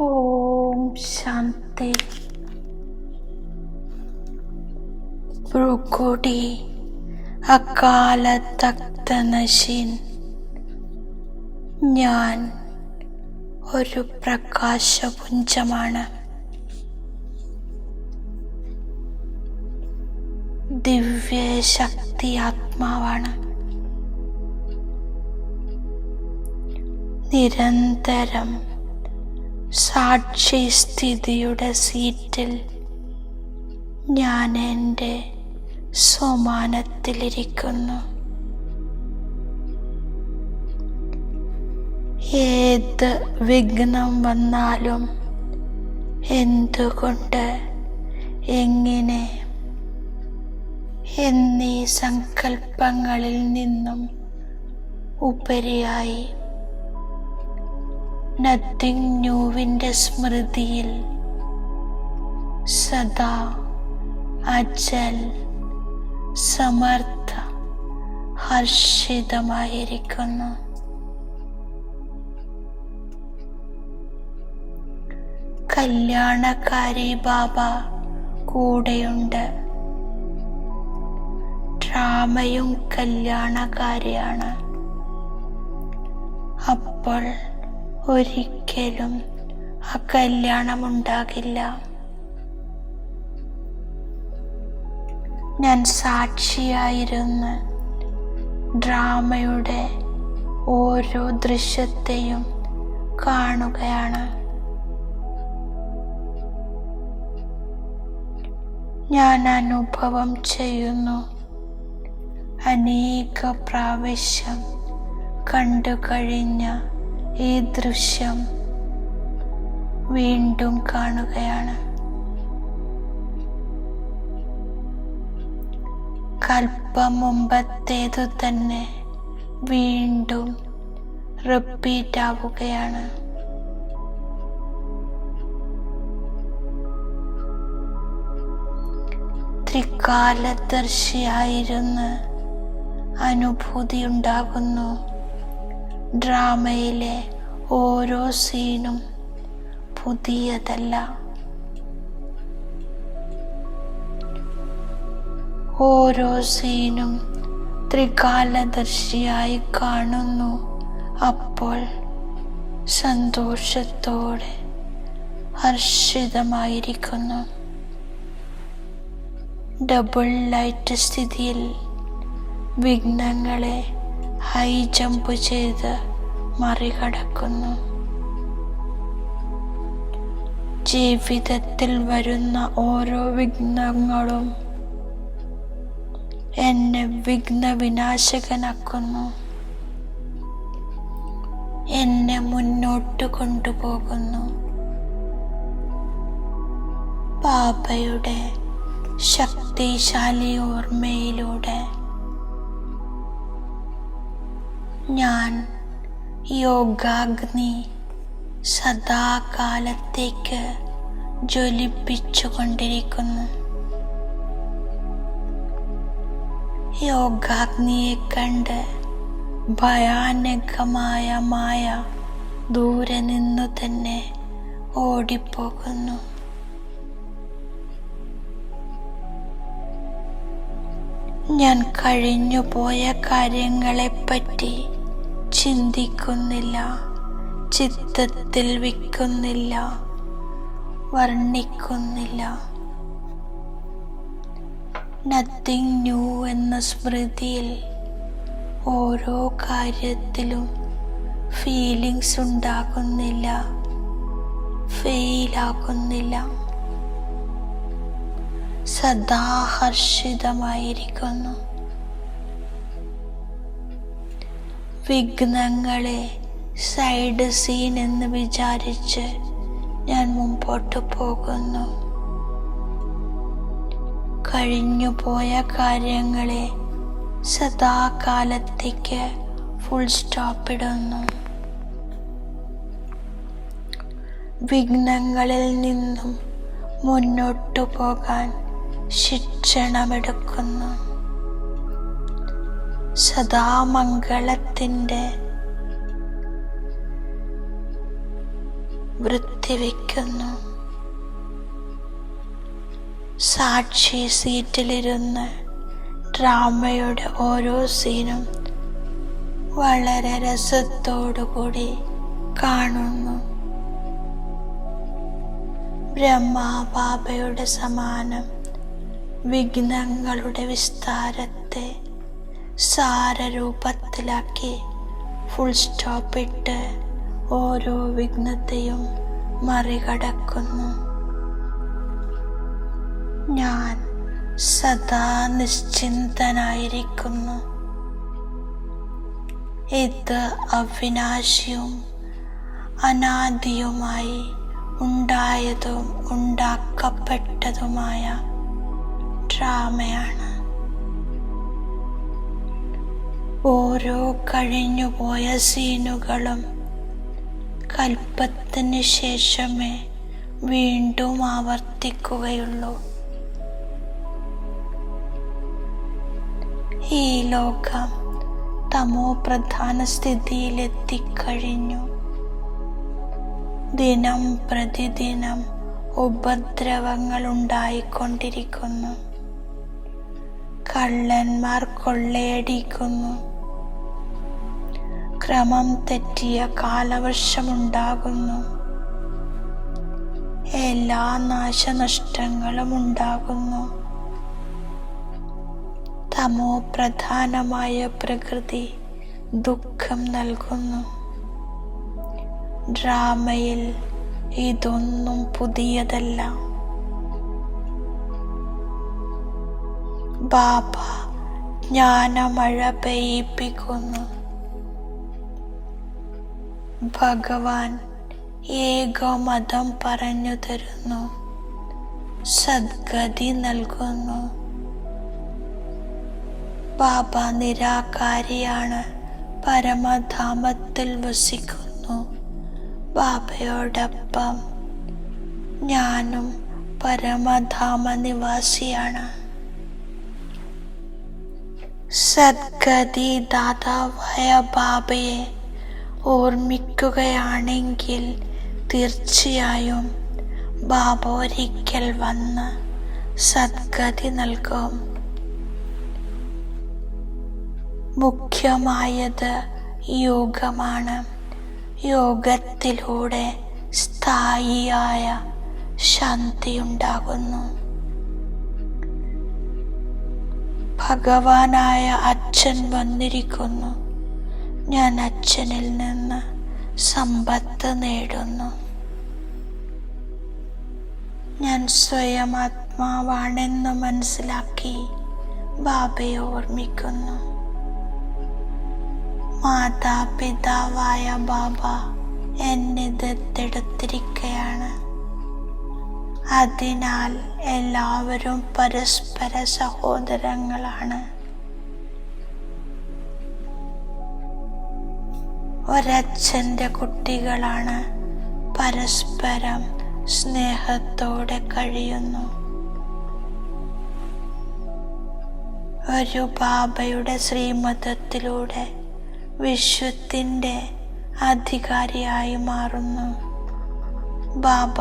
ഓം ശാന്തി. ബ്രുക്കുടി അകാല തക്തനശിൻ ഞാൻ ഒരു പ്രകാശപുഞ്ചമാണ്. ദിവ്യശക്തി ആത്മാവാണ് നിരന്തരം സാക്ഷി സ്ഥിതിയുടെ സീറ്റിൽ ഞാൻ എന്റെ സ്വമാനത്തിലിരിക്കുന്നു ഏത് വിഘ്നം വന്നാലും എന്തുകൊണ്ട് എങ്ങനെ എന്നീ സങ്കല്പങ്ങളിൽ നിന്നും ഉപരിയായി നത്തിങ് ന്യൂവിന്റെ സ്മൃതിയിൽ സദാ അജൽ സമർത്ഥ ഹർഷിതമായിരിക്കുന്നു കല്യാണക്കാരി ബാബ കൂടെയുണ്ട്. ഡ്രാമയും കല്യാണക്കാരിയാണ് അപ്പോൾ ഒരിക്കലും ആ കല്യാണമുണ്ടാകില്ല. ഞാൻ സാക്ഷിയായിരുന്നു ഡ്രാമയുടെ ഓരോ ദൃശ്യത്തെയും കാണുകയാണ്. ഞാൻ അനുഭവം ചെയ്യുന്നു. അനേക പ്രാവശ്യം കണ്ടു കഴിഞ്ഞ ഈ ദൃശ്യം വീണ്ടും കാണുകയാണ്. കൽപ്പം മുമ്പത്തേതു തന്നെ വീണ്ടും റിപ്പീറ്റ് ആവുകയാണ്. ത്രികാലദർശിയായിരുന്ന് അനുഭൂതി ഉണ്ടാകുന്നു ഡ്രാമയിലെ ഓരോ സീനും പുതിയതല്ല. ഓരോ സീനും ത്രികാലദർശിയായി കാണുന്നു. അപ്പോൾ സന്തോഷത്തോടെ ഹർഷിതമായിരിക്കുന്നു. ഡബിൾ ലൈറ്റ് സ്ഥിതിയിൽ വിഘ്നങ്ങളെ ഹൈ ജമ്പ് ചെയ്ത് മറികടക്കുന്നു. ജീവിതത്തിൽ വരുന്ന ഓരോ വിഘ്നങ്ങളും എന്നെ വിഘ്ന വിനാശകനാക്കുന്നു എന്നെ മുന്നോട്ട് കൊണ്ടുപോകുന്നു. പാപയുടെ ശക്തിശാലി ഓർമ്മയിലൂടെ ഞാൻ യോഗാഗ്നി സദാകാലത്തേക്ക് ജ്വലിപ്പിച്ചുകൊണ്ടിരിക്കുന്നു. യോഗാഗ്നിയെ കണ്ട് ഭയാനകമായ മായ ദൂരെ നിന്നു തന്നെ ഓടിപ്പോകുന്നു. ഞാൻ കഴിഞ്ഞുപോയ കാര്യങ്ങളെപ്പറ്റി ചിന്തിക്കുന്നില്ല ചിത്തത്തിൽ വിൽക്കുന്നില്ല വർണിക്കുന്നില്ല. നത്തിങ് ന്യൂ എന്ന സ്മൃതിയിൽ ഓരോ കാര്യത്തിലും ഫീലിങ്സ് ഉണ്ടാകുന്നില്ല ഫെയിലാകുന്നില്ല സദാ ഹർഷിതമായിരിക്കുന്നു വിഘ്നങ്ങളെ സൈഡ് സീൻ എന്ന് വിചാരിച്ച് ഞാൻ മുമ്പോട്ട് പോകുന്നു. കഴിഞ്ഞുപോയ കാര്യങ്ങളെ സദാകാലത്തേക്ക് ഫുൾ സ്റ്റോപ്പ് ഇടുന്നു. വിഘ്നങ്ങളിൽ നിന്നും മുന്നോട്ടു പോകാൻ ശിക്ഷണമെടുക്കുന്നു. സദാമംഗളത്തിന്റെ വൃത്തിവെക്കുന്നു സാക്ഷി സീറ്റിലിരുന്ന് ഡ്രാമയുടെ ഓരോ സീനും വളരെ രസത്തോടുകൂടി കാണുന്നു. ബ്രഹ്മാബാബയുടെ സമാനം വിഘ്നങ്ങളുടെ വിസ്താരത്തെ സാരരൂപത്തിലാക്കി ഫുൾ സ്റ്റോപ്പ് ഇട്ട് ഓരോ വിഘ്നത്തെയും മറികടക്കുന്നു. ഞാൻ സദാ നിശ്ചിന്തനായിരിക്കുന്നു. ഇത് അവിനാശിയും അനാദിയുമായി ഉണ്ടായതും ഉണ്ടാക്കപ്പെട്ടതുമായ ഡ്രാമയാണ്. ഓരോ കഴിഞ്ഞുപോയ സീനുകളും കൽപ്പത്തിന് ശേഷമേ വീണ്ടും ആവർത്തിക്കുകയുള്ളൂ. ഈ ലോകം തമോ പ്രധാന സ്ഥിതിയിലെത്തിക്കഴിഞ്ഞു. ദിനം പ്രതിദിനം ഉപദ്രവങ്ങൾ ഉണ്ടായിക്കൊണ്ടിരിക്കുന്നു കള്ളന്മാർ കൊള്ളയടിക്കുന്നു. ക്രമം തെറ്റിയ കാലവർഷമുണ്ടാകുന്നു. എല്ലാ നാശനഷ്ടങ്ങളും ഉണ്ടാകുന്നു. തമോ പ്രധാനമായ പ്രകൃതി ദുഃഖം നൽകുന്നു. ഡ്രാമയിൽ ഇതൊന്നും പുതിയതല്ല. ബാബ ജ്ഞാനമഴ പെയ്യിപ്പിക്കുന്നു. ഭഗവാൻ ഏകമതം പറഞ്ഞു തരുന്നു. സദ്ഗതി നൽകുന്നു. ബാബ നിരാകാരിയാണ്. പരമധാമത്തിൽ വസിക്കുന്നു. ബാബയോടൊപ്പം ഞാനും പരമധാമ നിവാസിയാണ് സദ്ഗതി ദാതാവായ ബാബയെ ഓർമ്മിക്കുകയാണെങ്കിൽ തീർച്ചയായും ബാബ ഒരിക്കൽ വന്ന് സദ്ഗതി നൽകും. മുഖ്യമായത് യോഗമാണ്. യോഗത്തിലൂടെ സ്ഥായിയായ ശാന്തി ഉണ്ടാകുന്നു ഭഗവാനായ അച്ഛൻ വന്നിരിക്കുന്നു. ഞാൻ അച്ഛനിൽ നിന്ന് സമ്പത്ത് നേടുന്നു. ഞാൻ സ്വയം ആത്മാവാണെന്ന് മനസ്സിലാക്കി ബാബയെ ഓർമ്മിക്കുന്നു. മാതാപിതാവായ ബാബ എന്നെ ദത്തെടുത്തിരിക്കുകയാണ് അതിനാൽ എല്ലാവരും പരസ്പര സഹോദരങ്ങളാണ്. ഒരച്ഛന്റെ കുട്ടികളാണ് പരസ്പരം സ്നേഹത്തോടെ കഴിയുന്നു. ഒരു ബാബയുടെ ശ്രീമതത്തിലൂടെ വിശ്വത്തിന്റെ അധികാരിയായി മാറുന്നു. ബാബ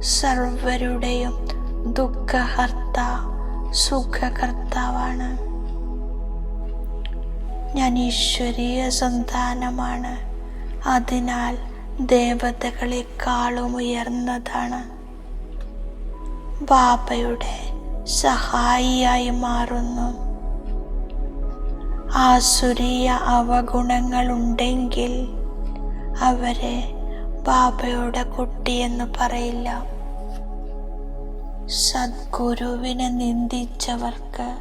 സർവരുടെയും ദുഃഖഹർത്ത സുഖകർത്താവാണ്. ഞാൻ ഈശ്വരീയ സന്താനമാണ് അതിനാൽ ദേവതകളെക്കാളും ഉയർന്നതാണ്. ബാബയുടെ സഹായിയായി മാറുന്നു. ആസുരീയ അവഗുണങ്ങളുണ്ടെങ്കിൽ അവരെ ബാബയുടെ കുട്ടിയെന്ന് പറയില്ല. സദ്ഗുരുവിനെ നിന്ദിച്ചവർക്ക്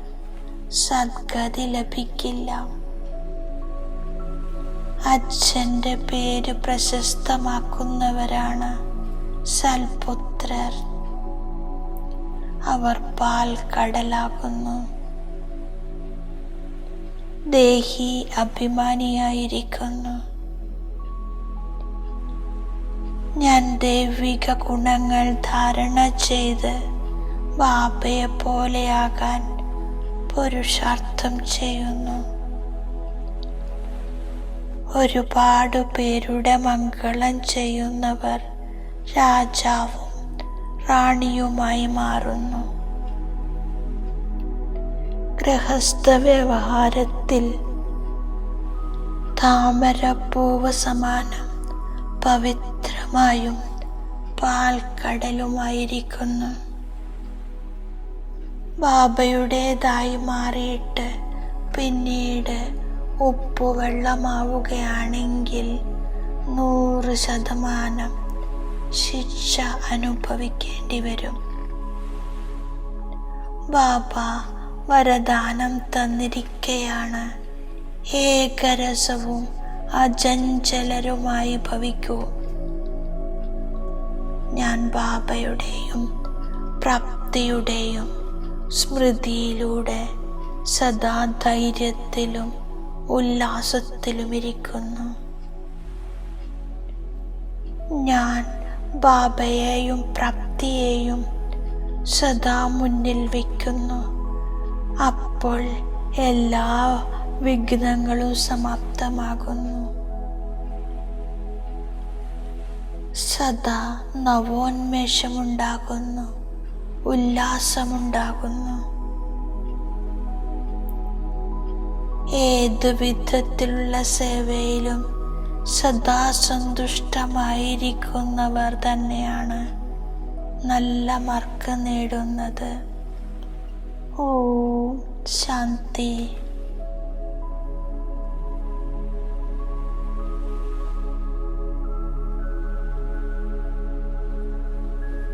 സദ്ഗതി ലഭിക്കില്ല. അച്ഛന്റെ പേര് പ്രശസ്തമാക്കുന്നവരാണ് സൽപുത്രർ. അവർ പാൽ കടലാകുന്നു ദേഹി അഭിമാനിയായിരിക്കുന്നു. ഞാൻ ദൈവിക ഗുണങ്ങൾ ധാരണ ചെയ്ത് ബാബയെ പോലെയാകാൻ പുരുഷാർത്ഥം ചെയ്യുന്നു. ഒരുപാട് പേരുടെ മംഗളം ചെയ്യുന്നവർ രാജാവും റാണിയുമായി മാറുന്നു. ഗൃഹസ്ഥ വ്യവഹാരത്തിൽ താമരപ്പൂവ് സമാനം പവിത്രമായും പാൽക്കടലുമായിരിക്കുന്നു. ബാബയുടേതായി മാറിയിട്ട് പിന്നീട് ഉപ്പുവെള്ളമാവുകയാണെങ്കിൽ നൂറ് ശതമാനം ശിക്ഷ അനുഭവിക്കേണ്ടി വരും. ബാബ വരദാനം തന്നിരിക്കയാണ്. ഏകരസവും അജഞ്ചലരുമായി ഭവിക്കൂ. ഞാൻ ബാബയുടെയും പ്രാപ്തിയുടെയും സ്മൃതിയിലൂടെ സദാ ധൈര്യത്തിലും ഉല്ലാസത്തിലും ഇരിക്കുന്നു ഞാൻ ബാബയെയും പ്രാപ്തിയെയും സദാ മുന്നിൽ വയ്ക്കുന്നു അപ്പോൾ എല്ലാ വിഘ്നങ്ങളും സമാപ്തമാകുന്നു. സദാ നവോന്മേഷമുണ്ടാകുന്നു. ഉല്ലാസമുണ്ടാകുന്നു. ഏത് വിധത്തിലുള്ള സേവയിലും സദാ സന്തുഷ്ടമായിരിക്കുന്നവർ തന്നെയാണ് നല്ല മാർക്ക് നേടുന്നത്. ഓ ശാന്തി.